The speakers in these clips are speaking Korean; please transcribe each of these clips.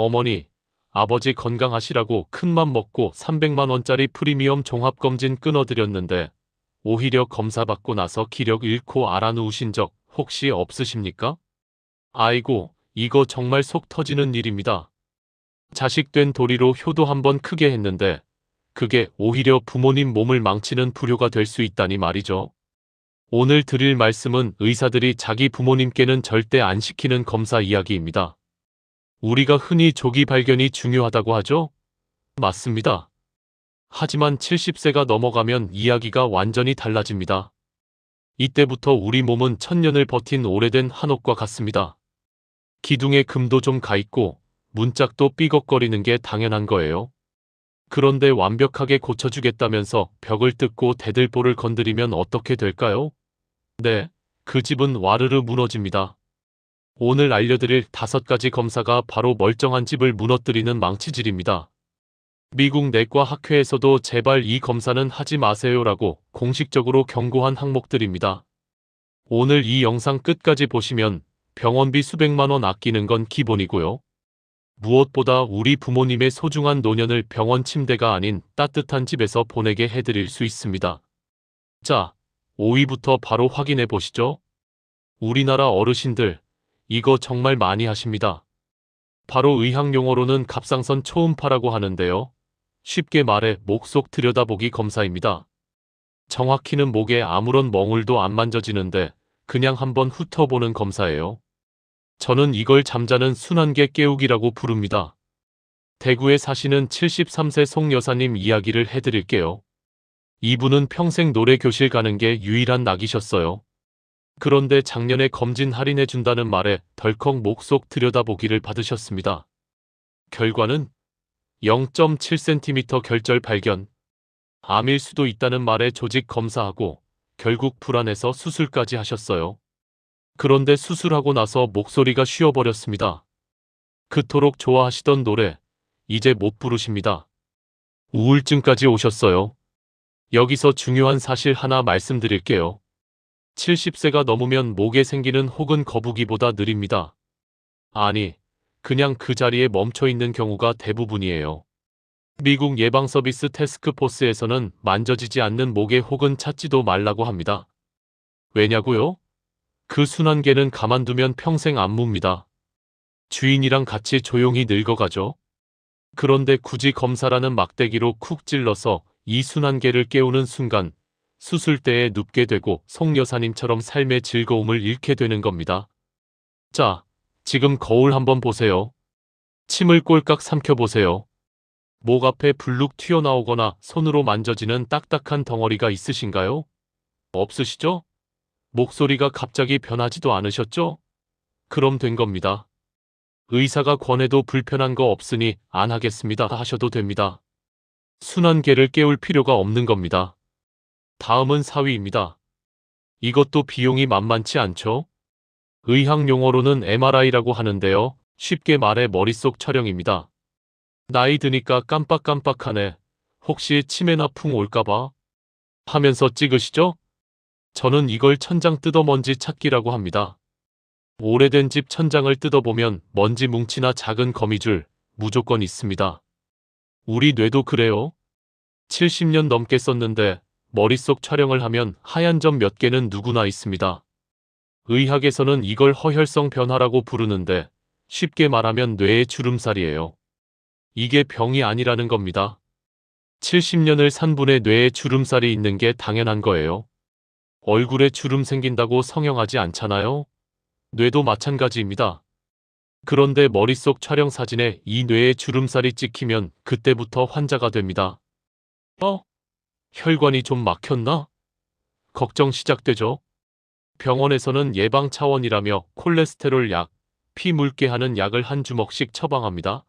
어머니, 아버지 건강하시라고 큰맘 먹고 300만원짜리 프리미엄 종합검진 끊어드렸는데 오히려 검사 받고 나서 기력 잃고 알아누우신 적 혹시 없으십니까? 아이고, 이거 정말 속 터지는 일입니다. 자식 된 도리로 효도 한번 크게 했는데 그게 오히려 부모님 몸을 망치는 불효가 될 수 있다니 말이죠. 오늘 드릴 말씀은 의사들이 자기 부모님께는 절대 안 시키는 검사 이야기입니다. 우리가 흔히 조기 발견이 중요하다고 하죠? 맞습니다. 하지만 70세가 넘어가면 이야기가 완전히 달라집니다. 이때부터 우리 몸은 천년을 버틴 오래된 한옥과 같습니다. 기둥에 금도 좀 가 있고 문짝도 삐걱거리는 게 당연한 거예요. 그런데 완벽하게 고쳐주겠다면서 벽을 뜯고 대들보를 건드리면 어떻게 될까요? 네, 그 집은 와르르 무너집니다. 오늘 알려드릴 다섯 가지 검사가 바로 멀쩡한 집을 무너뜨리는 망치질입니다. 미국 내과 학회에서도 제발 이 검사는 하지 마세요라고 공식적으로 경고한 항목들입니다. 오늘 이 영상 끝까지 보시면 병원비 수백만 원 아끼는 건 기본이고요. 무엇보다 우리 부모님의 소중한 노년을 병원 침대가 아닌 따뜻한 집에서 보내게 해드릴 수 있습니다. 자, 5위부터 바로 확인해 보시죠. 우리나라 어르신들, 이거 정말 많이 하십니다. 바로 의학 용어로는 갑상선 초음파라고 하는데요. 쉽게 말해 목속 들여다보기 검사입니다. 정확히는 목에 아무런 멍울도 안 만져지는데 그냥 한번 훑어보는 검사예요. 저는 이걸 잠자는 순환계 깨우기라고 부릅니다. 대구에 사시는 73세 송 여사님 이야기를 해드릴게요. 이분은 평생 노래 교실 가는 게 유일한 낙이셨어요. 그런데 작년에 검진 할인해 준다는 말에 덜컥 목속 들여다보기를 받으셨습니다. 결과는 0.7cm 결절 발견. 암일 수도 있다는 말에 조직 검사하고 결국 불안해서 수술까지 하셨어요. 그런데 수술하고 나서 목소리가 쉬어버렸습니다. 그토록 좋아하시던 노래, 이제 못 부르십니다. 우울증까지 오셨어요. 여기서 중요한 사실 하나 말씀드릴게요. 70세가 넘으면 목에 생기는 혹은 거북이보다 느립니다. 아니, 그냥 그 자리에 멈춰 있는 경우가 대부분이에요. 미국 예방서비스 테스크포스에서는 만져지지 않는 목에 혹은 찾지도 말라고 합니다. 왜냐고요? 그 순환계는 가만두면 평생 안무입니다. 주인이랑 같이 조용히 늙어가죠. 그런데 굳이 검사라는 막대기로 쿡 찔러서 이 순환계를 깨우는 순간 수술대에 눕게 되고 송 여사님처럼 삶의 즐거움을 잃게 되는 겁니다. 자, 지금 거울 한번 보세요. 침을 꼴깍 삼켜보세요. 목 앞에 불룩 튀어나오거나 손으로 만져지는 딱딱한 덩어리가 있으신가요? 없으시죠? 목소리가 갑자기 변하지도 않으셨죠? 그럼 된 겁니다. 의사가 권해도 불편한 거 없으니 안 하겠습니다 하셔도 됩니다. 순환계를 깨울 필요가 없는 겁니다. 다음은 4위입니다. 이것도 비용이 만만치 않죠? 의학 용어로는 MRI라고 하는데요. 쉽게 말해 머릿속 촬영입니다. 나이 드니까 깜빡깜빡하네. 혹시 치매나 풍 올까봐? 하면서 찍으시죠? 저는 이걸 천장 뜯어 먼지 찾기라고 합니다. 오래된 집 천장을 뜯어보면 먼지 뭉치나 작은 거미줄 무조건 있습니다. 우리 뇌도 그래요? 70년 넘게 썼는데 머릿속 촬영을 하면 하얀 점 몇 개는 누구나 있습니다. 의학에서는 이걸 허혈성 변화라고 부르는데 쉽게 말하면 뇌의 주름살이에요. 이게 병이 아니라는 겁니다. 70년을 산 분의 뇌에 주름살이 있는 게 당연한 거예요. 얼굴에 주름 생긴다고 성형하지 않잖아요? 뇌도 마찬가지입니다. 그런데 머릿속 촬영 사진에 이 뇌에 주름살이 찍히면 그때부터 환자가 됩니다. 어? 혈관이 좀 막혔나? 걱정 시작되죠. 병원에서는 예방 차원이라며 콜레스테롤 약, 피 묽게 하는 약을 한 주먹씩 처방합니다.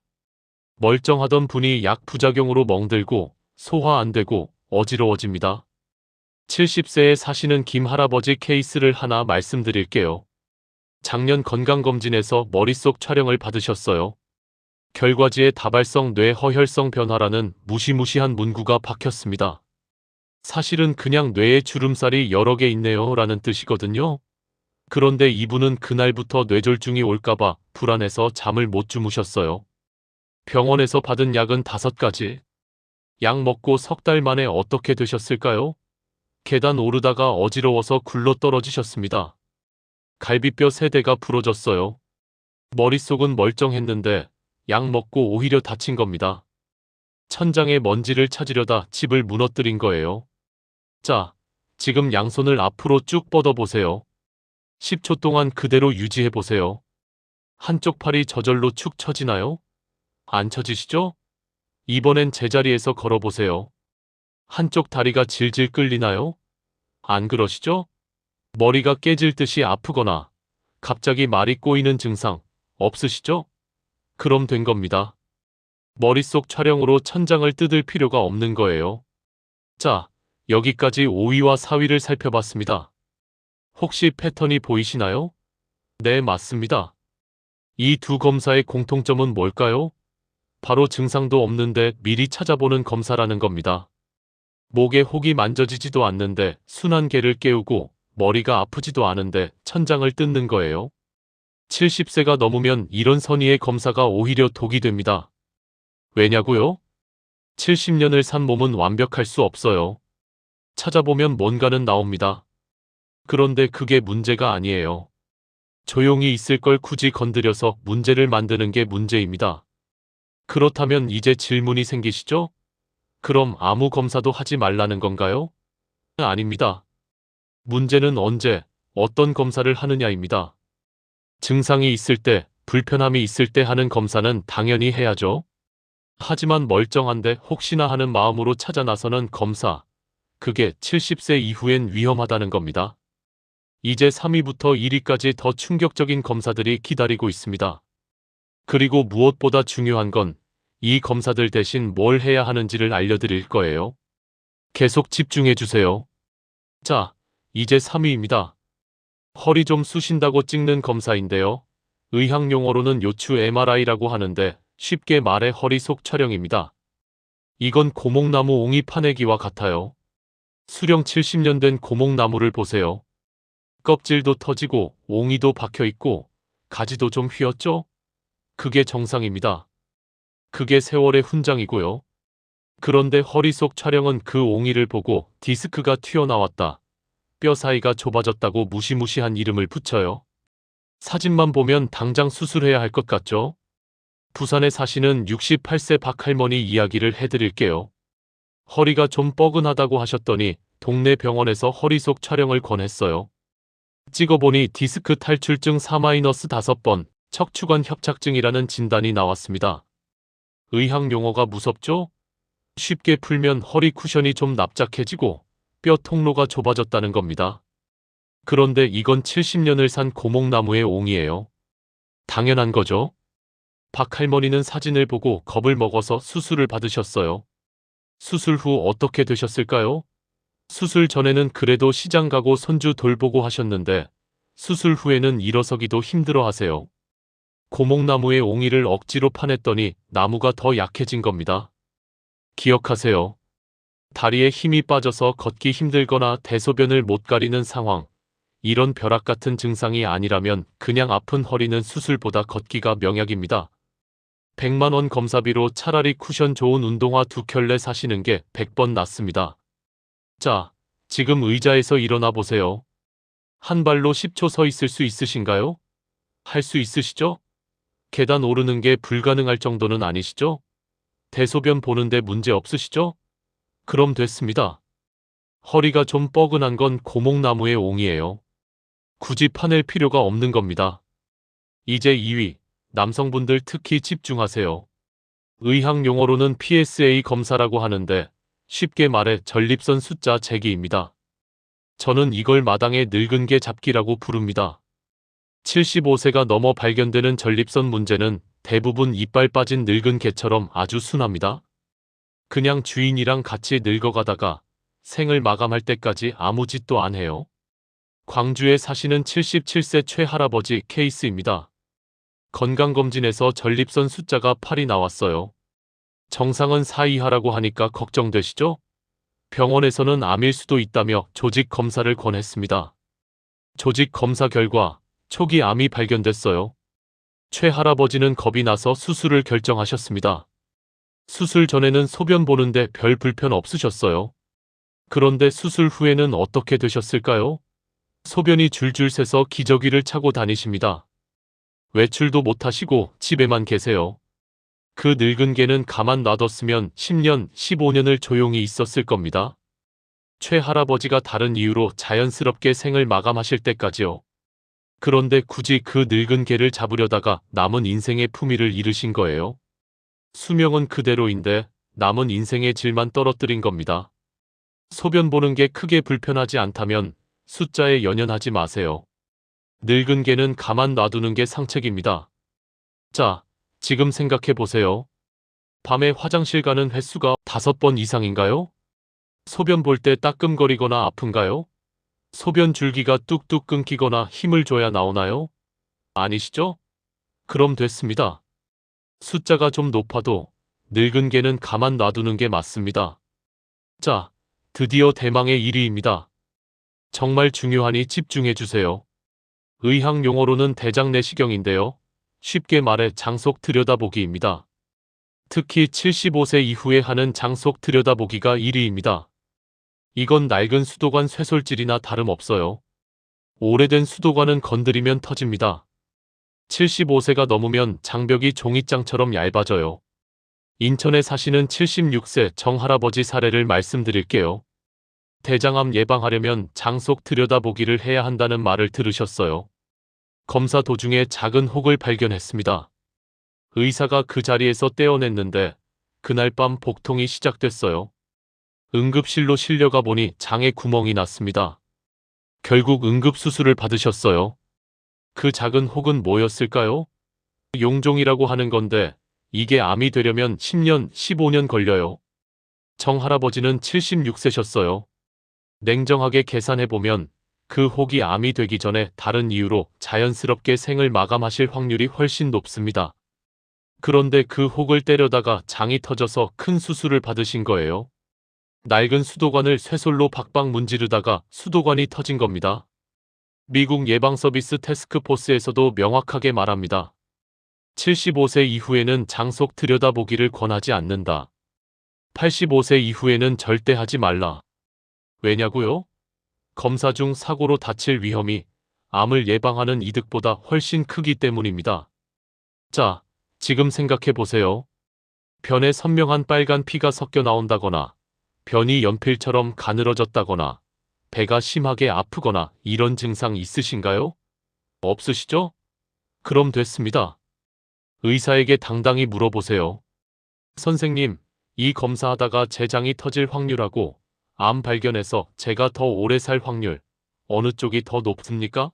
멀쩡하던 분이 약 부작용으로 멍들고 소화 안 되고 어지러워집니다. 70세에 사시는 김 할아버지 케이스를 하나 말씀드릴게요. 작년 건강검진에서 머릿속 촬영을 받으셨어요. 결과지에 다발성 뇌허혈성 변화라는 무시무시한 문구가 박혔습니다. 사실은 그냥 뇌에 주름살이 여러 개 있네요 라는 뜻이거든요. 그런데 이분은 그날부터 뇌졸중이 올까봐 불안해서 잠을 못 주무셨어요. 병원에서 받은 약은 다섯 가지. 약 먹고 석 달 만에 어떻게 되셨을까요? 계단 오르다가 어지러워서 굴러 떨어지셨습니다. 갈비뼈 세 대가 부러졌어요. 머릿속은 멀쩡했는데 약 먹고 오히려 다친 겁니다. 천장에 먼지를 찾으려다 집을 무너뜨린 거예요. 자, 지금 양손을 앞으로 쭉 뻗어보세요. 10초 동안 그대로 유지해보세요. 한쪽 팔이 저절로 축 처지나요? 안 처지시죠? 이번엔 제자리에서 걸어보세요. 한쪽 다리가 질질 끌리나요? 안 그러시죠? 머리가 깨질 듯이 아프거나 갑자기 말이 꼬이는 증상 없으시죠? 그럼 된 겁니다. 머릿속 촬영으로 천장을 뜯을 필요가 없는 거예요. 자, 여기까지 5위와 4위를 살펴봤습니다. 혹시 패턴이 보이시나요? 네, 맞습니다. 이 두 검사의 공통점은 뭘까요? 바로 증상도 없는데 미리 찾아보는 검사라는 겁니다. 목에 혹이 만져지지도 않는데 순환계를 깨우고 머리가 아프지도 않은데 천장을 뜯는 거예요. 70세가 넘으면 이런 선의의 검사가 오히려 독이 됩니다. 왜냐고요? 70년을 산 몸은 완벽할 수 없어요. 찾아보면 뭔가는 나옵니다. 그런데 그게 문제가 아니에요. 조용히 있을 걸 굳이 건드려서 문제를 만드는 게 문제입니다. 그렇다면 이제 질문이 생기시죠? 그럼 아무 검사도 하지 말라는 건가요? 아닙니다. 문제는 언제, 어떤 검사를 하느냐입니다. 증상이 있을 때, 불편함이 있을 때 하는 검사는 당연히 해야죠. 하지만 멀쩡한데 혹시나 하는 마음으로 찾아 나서는 검사. 그게 70세 이후엔 위험하다는 겁니다. 이제 3위부터 1위까지 더 충격적인 검사들이 기다리고 있습니다. 그리고 무엇보다 중요한 건 이 검사들 대신 뭘 해야 하는지를 알려드릴 거예요. 계속 집중해 주세요. 자, 이제 3위입니다. 허리 좀 쑤신다고 찍는 검사인데요. 의학 용어로는 요추 MRI라고 하는데 쉽게 말해 허리 속 촬영입니다. 이건 고목나무 옹이 파내기와 같아요. 수령 70년 된 고목나무를 보세요. 껍질도 터지고 옹이도 박혀 있고 가지도 좀 휘었죠? 그게 정상입니다. 그게 세월의 훈장이고요. 그런데 허리 속 촬영은 그 옹이를 보고 디스크가 튀어나왔다. 뼈 사이가 좁아졌다고 무시무시한 이름을 붙여요. 사진만 보면 당장 수술해야 할 것 같죠? 부산에 사시는 68세 박할머니 이야기를 해드릴게요. 허리가 좀 뻐근하다고 하셨더니 동네 병원에서 허리 속 촬영을 권했어요. 찍어보니 디스크 탈출증 4-5번, 척추관 협착증이라는 진단이 나왔습니다. 의학 용어가 무섭죠? 쉽게 풀면 허리 쿠션이 좀 납작해지고 뼈 통로가 좁아졌다는 겁니다. 그런데 이건 70년을 산 고목나무의 옹이에요. 당연한 거죠. 박 할머니는 사진을 보고 겁을 먹어서 수술을 받으셨어요. 수술 후 어떻게 되셨을까요? 수술 전에는 그래도 시장 가고 손주 돌보고 하셨는데 수술 후에는 일어서기도 힘들어 하세요. 고목나무의 옹이를 억지로 파냈더니 나무가 더 약해진 겁니다. 기억하세요. 다리에 힘이 빠져서 걷기 힘들거나 대소변을 못 가리는 상황. 이런 벼락 같은 증상이 아니라면 그냥 아픈 허리는 수술보다 걷기가 명약입니다. 100만원 검사비로 차라리 쿠션 좋은 운동화 두 켤레 사시는 게 100번 낫습니다. 자, 지금 의자에서 일어나 보세요. 한 발로 10초 서 있을 수 있으신가요? 할 수 있으시죠? 계단 오르는 게 불가능할 정도는 아니시죠? 대소변 보는데 문제 없으시죠? 그럼 됐습니다. 허리가 좀 뻐근한 건 고목나무의 옹이에요. 굳이 파낼 필요가 없는 겁니다. 이제 2위, 남성분들 특히 집중하세요. 의학 용어로는 PSA 검사라고 하는데 쉽게 말해 전립선 숫자 재기입니다. 저는 이걸 마당에 늙은 개 잡기라고 부릅니다. 75세가 넘어 발견되는 전립선 문제는 대부분 이빨 빠진 늙은 개처럼 아주 순합니다. 그냥 주인이랑 같이 늙어가다가 생을 마감할 때까지 아무 짓도 안 해요. 광주에 사시는 77세 최할아버지 케이스입니다. 건강검진에서 전립선 숫자가 8이 나왔어요. 정상은 4 이하라고 하니까 걱정되시죠? 병원에서는 암일 수도 있다며 조직 검사를 권했습니다. 조직 검사 결과 초기 암이 발견됐어요. 최 할아버지는 겁이 나서 수술을 결정하셨습니다. 수술 전에는 소변 보는데 별 불편 없으셨어요. 그런데 수술 후에는 어떻게 되셨을까요? 소변이 줄줄 새서 기저귀를 차고 다니십니다. 외출도 못하시고 집에만 계세요. 그 늙은 개는 가만 놔뒀으면 10년, 15년을 조용히 있었을 겁니다. 최 할아버지가 다른 이유로 자연스럽게 생을 마감하실 때까지요. 그런데 굳이 그 늙은 개를 잡으려다가 남은 인생의 품위를 잃으신 거예요. 수명은 그대로인데 남은 인생의 질만 떨어뜨린 겁니다. 소변 보는 게 크게 불편하지 않다면 숫자에 연연하지 마세요. 늙은 개는 가만 놔두는 게 상책입니다. 자, 지금 생각해 보세요. 밤에 화장실 가는 횟수가 다섯 번 이상인가요? 소변 볼 때 따끔거리거나 아픈가요? 소변 줄기가 뚝뚝 끊기거나 힘을 줘야 나오나요? 아니시죠? 그럼 됐습니다. 숫자가 좀 높아도 늙은 개는 가만 놔두는 게 맞습니다. 자, 드디어 대망의 1위입니다. 정말 중요하니 집중해 주세요. 의학 용어로는 대장 내시경인데요. 쉽게 말해 장속 들여다보기입니다. 특히 75세 이후에 하는 장속 들여다보기가 1위입니다. 이건 낡은 수도관 쇠솔질이나 다름없어요. 오래된 수도관은 건드리면 터집니다. 75세가 넘으면 장벽이 종이장처럼 얇아져요. 인천에 사시는 76세 정할아버지 사례를 말씀드릴게요. 대장암 예방하려면 장속 들여다보기를 해야 한다는 말을 들으셨어요. 검사 도중에 작은 혹을 발견했습니다. 의사가 그 자리에서 떼어냈는데 그날 밤 복통이 시작됐어요. 응급실로 실려가 보니 장에 구멍이 났습니다. 결국 응급수술을 받으셨어요. 그 작은 혹은 뭐였을까요? 용종이라고 하는 건데 이게 암이 되려면 10년, 15년 걸려요. 정 할아버지는 76세셨어요. 냉정하게 계산해보면 그 혹이 암이 되기 전에 다른 이유로 자연스럽게 생을 마감하실 확률이 훨씬 높습니다. 그런데 그 혹을 때려다가 장이 터져서 큰 수술을 받으신 거예요. 낡은 수도관을 쇠솔로 박박 문지르다가 수도관이 터진 겁니다. 미국 예방서비스 테스크포스에서도 명확하게 말합니다. 75세 이후에는 장속 들여다보기를 권하지 않는다. 85세 이후에는 절대 하지 말라. 왜냐고요? 검사 중 사고로 다칠 위험이 암을 예방하는 이득보다 훨씬 크기 때문입니다. 자, 지금 생각해 보세요. 변에 선명한 빨간 피가 섞여 나온다거나 변이 연필처럼 가늘어졌다거나 배가 심하게 아프거나 이런 증상 있으신가요? 없으시죠? 그럼 됐습니다. 의사에게 당당히 물어보세요. 선생님, 이 검사하다가 제 장이 터질 확률하고 암 발견해서 제가 더 오래 살 확률, 어느 쪽이 더 높습니까?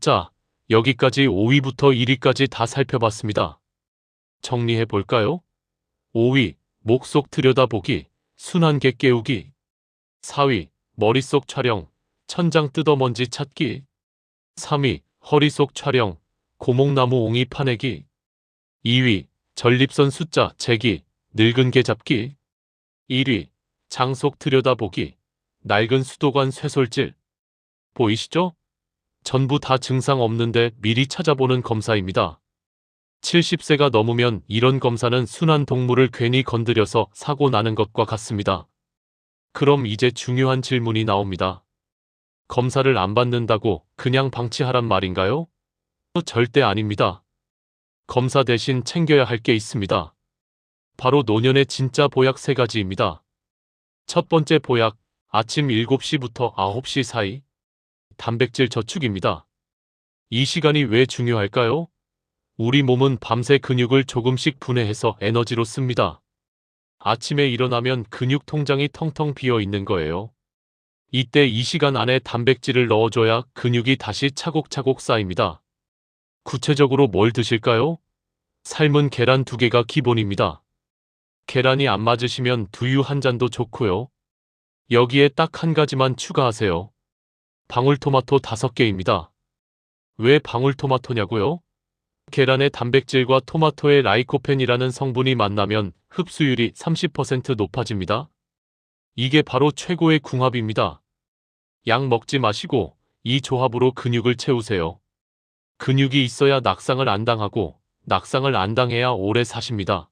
자, 여기까지 5위부터 1위까지 다 살펴봤습니다. 정리해 볼까요? 5위, 목속 들여다보기, 순환계 깨우기. 4위, 머릿속 촬영, 천장 뜯어먼지 찾기. 3위, 허리 속 촬영, 고목나무 옹이 파내기. 2위, 전립선 숫자 재기, 늙은 개 잡기. 1위, 장속 들여다보기, 낡은 수도관 쇠솔질. 보이시죠? 전부 다 증상 없는데 미리 찾아보는 검사입니다. 70세가 넘으면 이런 검사는 순한 동물을 괜히 건드려서 사고 나는 것과 같습니다. 그럼 이제 중요한 질문이 나옵니다. 검사를 안 받는다고 그냥 방치하란 말인가요? 절대 아닙니다. 검사 대신 챙겨야 할 게 있습니다. 바로 노년의 진짜 보약 세 가지입니다. 첫 번째 보약, 아침 7시부터 9시 사이. 단백질 저축입니다. 이 시간이 왜 중요할까요? 우리 몸은 밤새 근육을 조금씩 분해해서 에너지로 씁니다. 아침에 일어나면 근육 통장이 텅텅 비어 있는 거예요. 이때 이 시간 안에 단백질을 넣어줘야 근육이 다시 차곡차곡 쌓입니다. 구체적으로 뭘 드실까요? 삶은 계란 두 개가 기본입니다. 계란이 안 맞으시면 두유 한 잔도 좋고요. 여기에 딱 한 가지만 추가하세요. 방울토마토 다섯 개입니다. 왜 방울토마토냐고요? 계란의 단백질과 토마토의 라이코펜이라는 성분이 만나면 흡수율이 30% 높아집니다. 이게 바로 최고의 궁합입니다. 약 먹지 마시고 이 조합으로 근육을 채우세요. 근육이 있어야 낙상을 안 당하고 낙상을 안 당해야 오래 사십니다.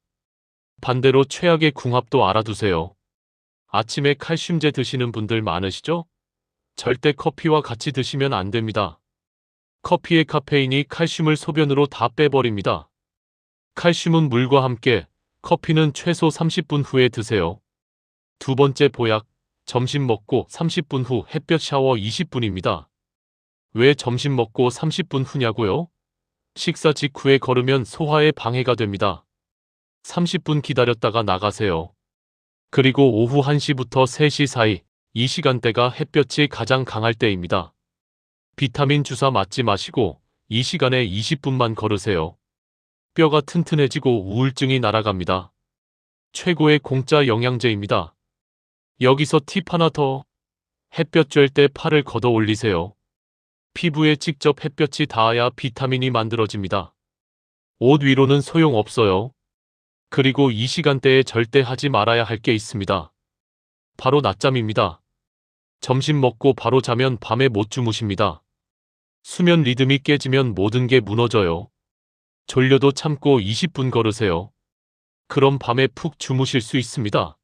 반대로 최악의 궁합도 알아두세요. 아침에 칼슘제 드시는 분들 많으시죠? 절대 커피와 같이 드시면 안 됩니다. 커피의 카페인이 칼슘을 소변으로 다 빼버립니다. 칼슘은 물과 함께, 커피는 최소 30분 후에 드세요. 두 번째 보약, 점심 먹고 30분 후 햇볕 샤워 20분입니다. 왜 점심 먹고 30분 후냐고요? 식사 직후에 걸으면 소화에 방해가 됩니다. 30분 기다렸다가 나가세요. 그리고 오후 1시부터 3시 사이 이 시간대가 햇볕이 가장 강할 때입니다. 비타민 주사 맞지 마시고 이 시간에 20분만 걸으세요. 뼈가 튼튼해지고 우울증이 날아갑니다. 최고의 공짜 영양제입니다. 여기서 팁 하나 더. 햇볕 쬐을 때 팔을 걷어 올리세요. 피부에 직접 햇볕이 닿아야 비타민이 만들어집니다. 옷 위로는 소용없어요. 그리고 이 시간대에 절대 하지 말아야 할 게 있습니다. 바로 낮잠입니다. 점심 먹고 바로 자면 밤에 못 주무십니다. 수면 리듬이 깨지면 모든 게 무너져요. 졸려도 참고 20분 걸으세요. 그럼 밤에 푹 주무실 수 있습니다.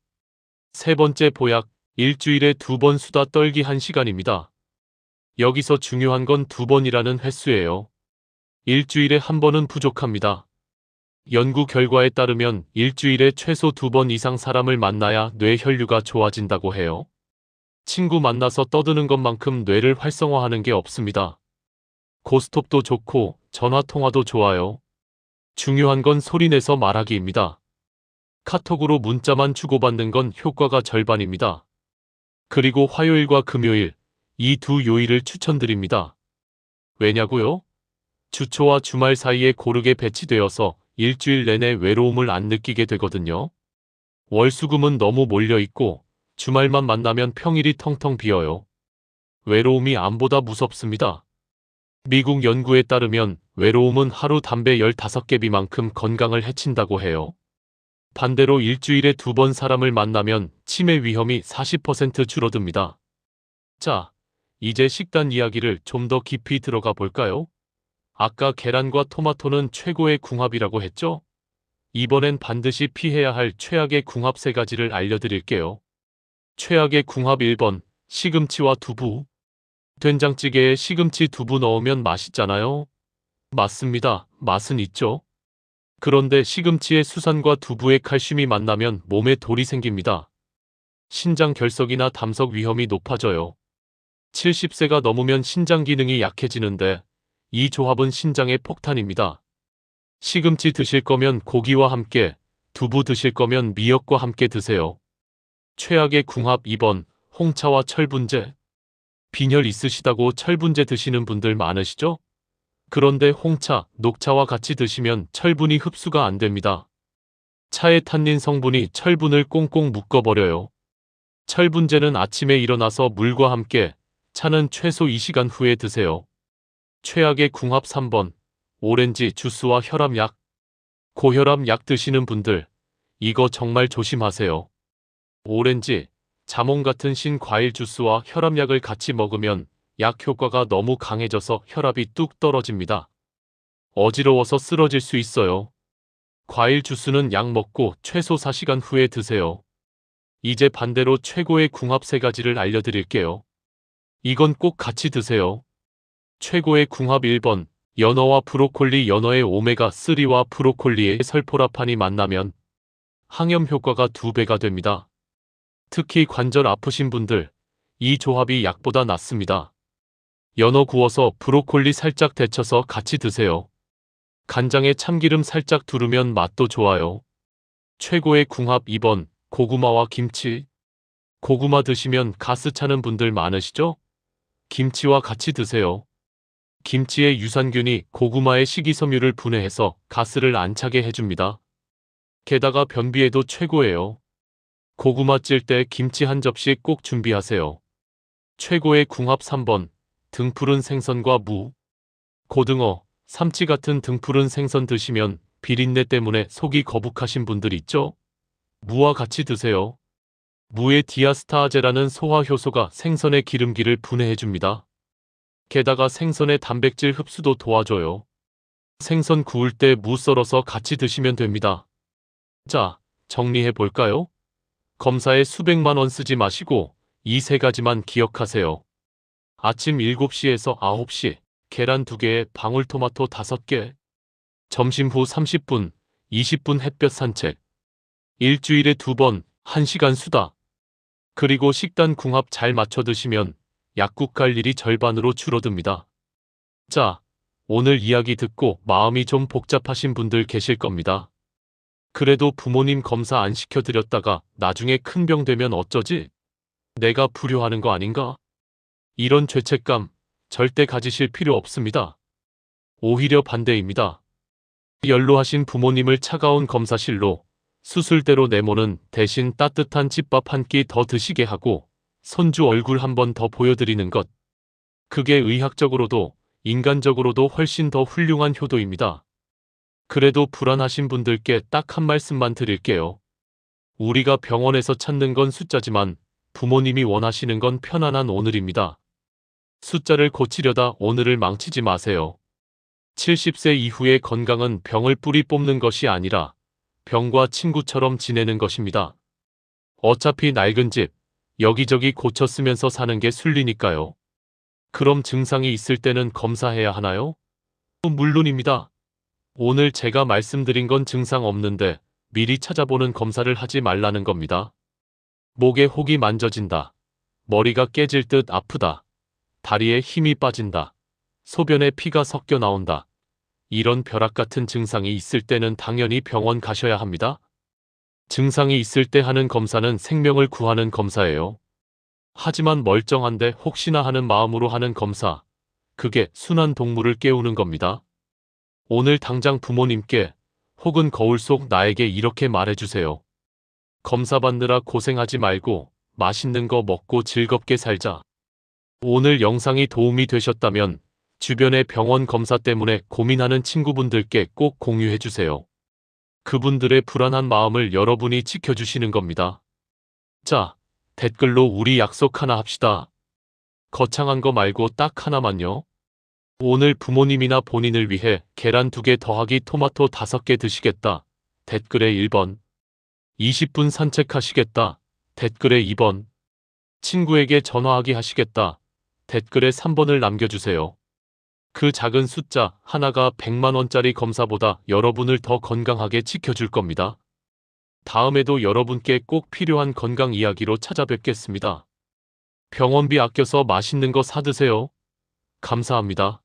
세 번째 보약, 일주일에 두 번 수다 떨기 1시간입니다. 여기서 중요한 건 두 번이라는 횟수예요. 일주일에 한 번은 부족합니다. 연구 결과에 따르면 일주일에 최소 두 번 이상 사람을 만나야 뇌 혈류가 좋아진다고 해요. 친구 만나서 떠드는 것만큼 뇌를 활성화하는 게 없습니다. 고스톱도 좋고 전화 통화도 좋아요. 중요한 건 소리내서 말하기입니다. 카톡으로 문자만 주고받는 건 효과가 절반입니다. 그리고 화요일과 금요일, 이 두 요일을 추천드립니다. 왜냐고요? 주초와 주말 사이에 고르게 배치되어서 일주일 내내 외로움을 안 느끼게 되거든요. 월수금은 너무 몰려있고 주말만 만나면 평일이 텅텅 비어요. 외로움이 암보다 무섭습니다. 미국 연구에 따르면 외로움은 하루 담배 15개비만큼 건강을 해친다고 해요. 반대로 일주일에 두 번 사람을 만나면 치매 위험이 40% 줄어듭니다. 자, 이제 식단 이야기를 좀 더 깊이 들어가 볼까요? 아까 계란과 토마토는 최고의 궁합이라고 했죠? 이번엔 반드시 피해야 할 최악의 궁합 세 가지를 알려드릴게요. 최악의 궁합 1번, 시금치와 두부. 된장찌개에 시금치 두부 넣으면 맛있잖아요. 맞습니다. 맛은 있죠. 그런데 시금치의 수산과 두부의 칼슘이 만나면 몸에 돌이 생깁니다. 신장 결석이나 담석 위험이 높아져요. 70세가 넘으면 신장 기능이 약해지는데 이 조합은 신장의 폭탄입니다. 시금치 드실 거면 고기와 함께, 두부 드실 거면 미역과 함께 드세요. 최악의 궁합 2번, 홍차와 철분제. 빈혈 있으시다고 철분제 드시는 분들 많으시죠? 그런데 홍차, 녹차와 같이 드시면 철분이 흡수가 안 됩니다. 차의 탄닌 성분이 철분을 꽁꽁 묶어버려요. 철분제는 아침에 일어나서 물과 함께, 차는 최소 2시간 후에 드세요. 최악의 궁합 3번, 오렌지 주스와 혈압약. 고혈압 약 드시는 분들, 이거 정말 조심하세요. 오렌지, 자몽 같은 신과일 주스와 혈압약을 같이 먹으면 약 효과가 너무 강해져서 혈압이 뚝 떨어집니다. 어지러워서 쓰러질 수 있어요. 과일 주스는 약 먹고 최소 4시간 후에 드세요. 이제 반대로 최고의 궁합 세 가지를 알려드릴게요. 이건 꼭 같이 드세요. 최고의 궁합 1번 연어와 브로콜리 연어의 오메가3와 브로콜리의 설포라판이 만나면 항염 효과가 두배가 됩니다. 특히 관절 아프신 분들, 이 조합이 약보다 낫습니다. 연어 구워서 브로콜리 살짝 데쳐서 같이 드세요. 간장에 참기름 살짝 두르면 맛도 좋아요. 최고의 궁합 2번, 고구마와 김치. 고구마 드시면 가스 차는 분들 많으시죠? 김치와 같이 드세요. 김치의 유산균이 고구마의 식이섬유를 분해해서 가스를 안 차게 해줍니다. 게다가 변비에도 최고예요. 고구마 찔 때 김치 한 접시 꼭 준비하세요. 최고의 궁합 3번 등푸른 생선과 무 고등어, 삼치 같은 등푸른 생선 드시면 비린내 때문에 속이 거북하신 분들 있죠? 무와 같이 드세요. 무의 디아스타아제라는 소화 효소가 생선의 기름기를 분해해줍니다. 게다가 생선의 단백질 흡수도 도와줘요. 생선 구울 때 무 썰어서 같이 드시면 됩니다. 자, 정리해 볼까요? 검사에 수백만 원 쓰지 마시고 이 세 가지만 기억하세요. 아침 7시에서 9시, 계란 2개에 방울토마토 5개, 점심 후 30분, 20분 햇볕 산책, 일주일에 두 번, 1시간 수다. 그리고 식단 궁합 잘 맞춰 드시면 약국 갈 일이 절반으로 줄어듭니다. 자, 오늘 이야기 듣고 마음이 좀 복잡하신 분들 계실 겁니다. 그래도 부모님 검사 안 시켜드렸다가 나중에 큰 병 되면 어쩌지? 내가 불효하는 거 아닌가? 이런 죄책감 절대 가지실 필요 없습니다. 오히려 반대입니다. 연로하신 부모님을 차가운 검사실로 수술대로 내모는 대신 따뜻한 집밥 한 끼 더 드시게 하고 손주 얼굴 한 번 더 보여드리는 것. 그게 의학적으로도 인간적으로도 훨씬 더 훌륭한 효도입니다. 그래도 불안하신 분들께 딱 한 말씀만 드릴게요. 우리가 병원에서 찾는 건 숫자지만 부모님이 원하시는 건 편안한 오늘입니다. 숫자를 고치려다 오늘을 망치지 마세요. 70세 이후의 건강은 병을 뿌리 뽑는 것이 아니라 병과 친구처럼 지내는 것입니다. 어차피 낡은 집, 여기저기 고쳐 쓰면서 사는 게 순리니까요. 그럼 증상이 있을 때는 검사해야 하나요? 물론입니다. 오늘 제가 말씀드린 건 증상 없는데 미리 찾아보는 검사를 하지 말라는 겁니다. 목에 혹이 만져진다. 머리가 깨질 듯 아프다. 다리에 힘이 빠진다. 소변에 피가 섞여 나온다. 이런 벼락 같은 증상이 있을 때는 당연히 병원 가셔야 합니다. 증상이 있을 때 하는 검사는 생명을 구하는 검사예요. 하지만 멀쩡한데 혹시나 하는 마음으로 하는 검사. 그게 순한 동물을 깨우는 겁니다. 오늘 당장 부모님께 혹은 거울 속 나에게 이렇게 말해주세요. 검사 받느라 고생하지 말고 맛있는 거 먹고 즐겁게 살자. 오늘 영상이 도움이 되셨다면 주변의 병원 검사 때문에 고민하는 친구분들께 꼭 공유해주세요. 그분들의 불안한 마음을 여러분이 지켜주시는 겁니다. 자, 댓글로 우리 약속 하나 합시다. 거창한 거 말고 딱 하나만요. 오늘 부모님이나 본인을 위해 계란 2개 더하기 토마토 5개 드시겠다. 댓글에 1번. 20분 산책하시겠다. 댓글에 2번. 친구에게 전화하기 하시겠다. 댓글에 3번을 남겨주세요. 그 작은 숫자 하나가 100만원짜리 검사보다 여러분을 더 건강하게 지켜줄 겁니다. 다음에도 여러분께 꼭 필요한 건강 이야기로 찾아뵙겠습니다. 병원비 아껴서 맛있는 거 사드세요. 감사합니다.